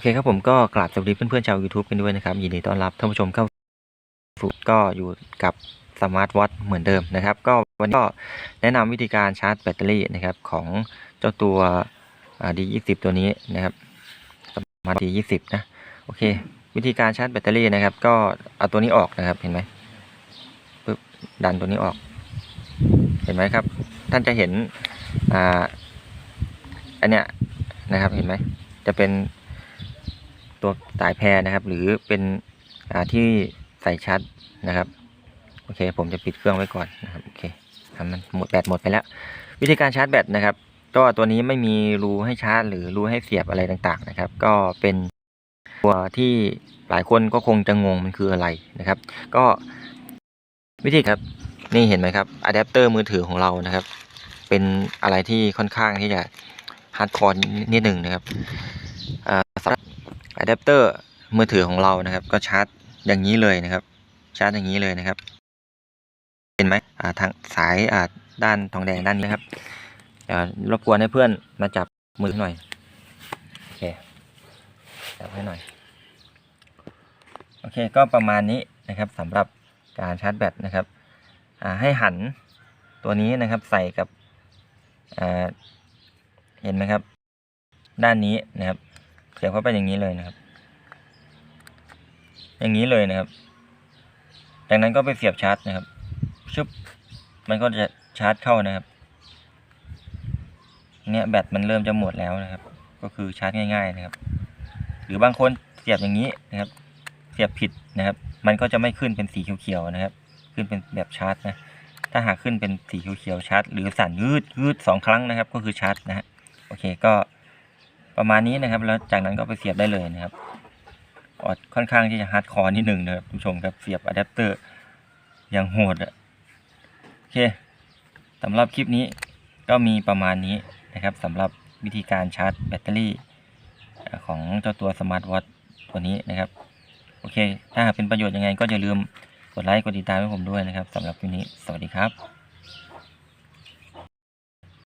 โอเคครับผมก็กราบสวัสดีเพื่อนๆชาว YouTube กันด้วยนะครับ ยินดีต้อนรับท่านผู้ชมเข้าสู่ก็อยู่กับสมาร์ทวอทเหมือนเดิมนะครับ ก็วันนี้ก็แนะนำวิธีการชาร์จแบตเตอรี่นะครับของเจ้าตัวดียี่สิบตัวนี้นะครับสมาร์ทดียี่สิบนะโอเค วิธีการชาร์จแบตเตอรี่นะครับ ก็เอาตัวนี้ออกนะครับเห็นไหมปึ๊บดันตัวนี้ออก เห็นไหมครับ ท่านจะเห็นอ่าอันเนี้ยนะครับเห็นไหมจะเป็น ตัวสายแพรนะครับ หรือเป็นที่ใส่ชาร์จนะครับโอเค ผมจะปิดเครื่องไว้ก่อนนะครับโอเคทำมันหมดแบตหมดไปแล้ว วิธีการชาร์จแบตนะครับก็ตัวนี้ไม่มีรูให้ชาร์จ หรือรูให้เสียบอะไรต่างๆนะครับ ก็เป็นตัวที่หลายคนก็คงจะงงมันคืออะไรนะครับ ก็วิธีครับนี่เห็นไหมครับอะแดปเตอร์มือถือของเรานะครับ เป็นอะไรที่ค่อนข้างที่จะฮาร์ดคอร์นิดหนึ่งนะครับ อะแดปเตอร์มือถือของเรานะครับ ก็ชาร์จอย่างนี้เลยนะครับ ชาร์จอย่างนี้เลยนะครับ เห็นไหมอ่าทางสายอ่าด้านทองแดงด้านนี้นครับเดี๋ยวรบกวนให้เพื่อนมาจับมือหน่อยโอเคจับให้หน่อยโอเคก็ประมาณนี้นะครับสำหรับการชาร์จแบตนะครับอ่าให้หันตัวนี้นะครับใส่กับอ่าเห็นไหมครับ ด้านนี้นะครับเสียบเข้าไปอย่างนี้เลยนะครับ อย่างนี้เลยนะครับ จากนั้นก็ไปเสียบชาร์จนะครับชึบมันก็จะชาร์จเข้านะครับ เนี่ยแบตมันเริ่มจะหมดแล้วนะครับ ก็คือชาร์จง่าย ๆนะครับ หรือบางคนเสียบอย่างนี้นะครับ เสียบผิดนะครับ มันก็จะไม่ขึ้นเป็นสีเขียวๆนะครับ ขึ้นเป็นแบบชาร์จนะ ถ้าหากขึ้นเป็นสีเขียวๆชาร์จ หรือสั่นยืดยืดสองครั้งนะครับ ก็คือชาร์จนะฮะ โอเคก็ประมาณนี้นะครับ แล้วจากนั้นก็ไปเสียบได้เลยนะครับ ค่อนข้างที่จะฮาร์ดคอร์นิดหนึ่งนะครับคุณผู้ชมครับเสียบอะแดปเตอร์อย่างโหดอะโอเคสำหรับคลิปนี้ก็มีประมาณนี้นะครับสำหรับวิธีการชาร์จแบตเตอรี่ ของเจ้าตัวสมาร์ทวอทตัวนี้นะครับ โอเค ถ้าหากเป็นประโยชน์ยังไงก็อย่าลืมกดไลค์กดติดตามให้ผมด้วยนะครับสำหรับคลิปนี้ สวัสดีครับ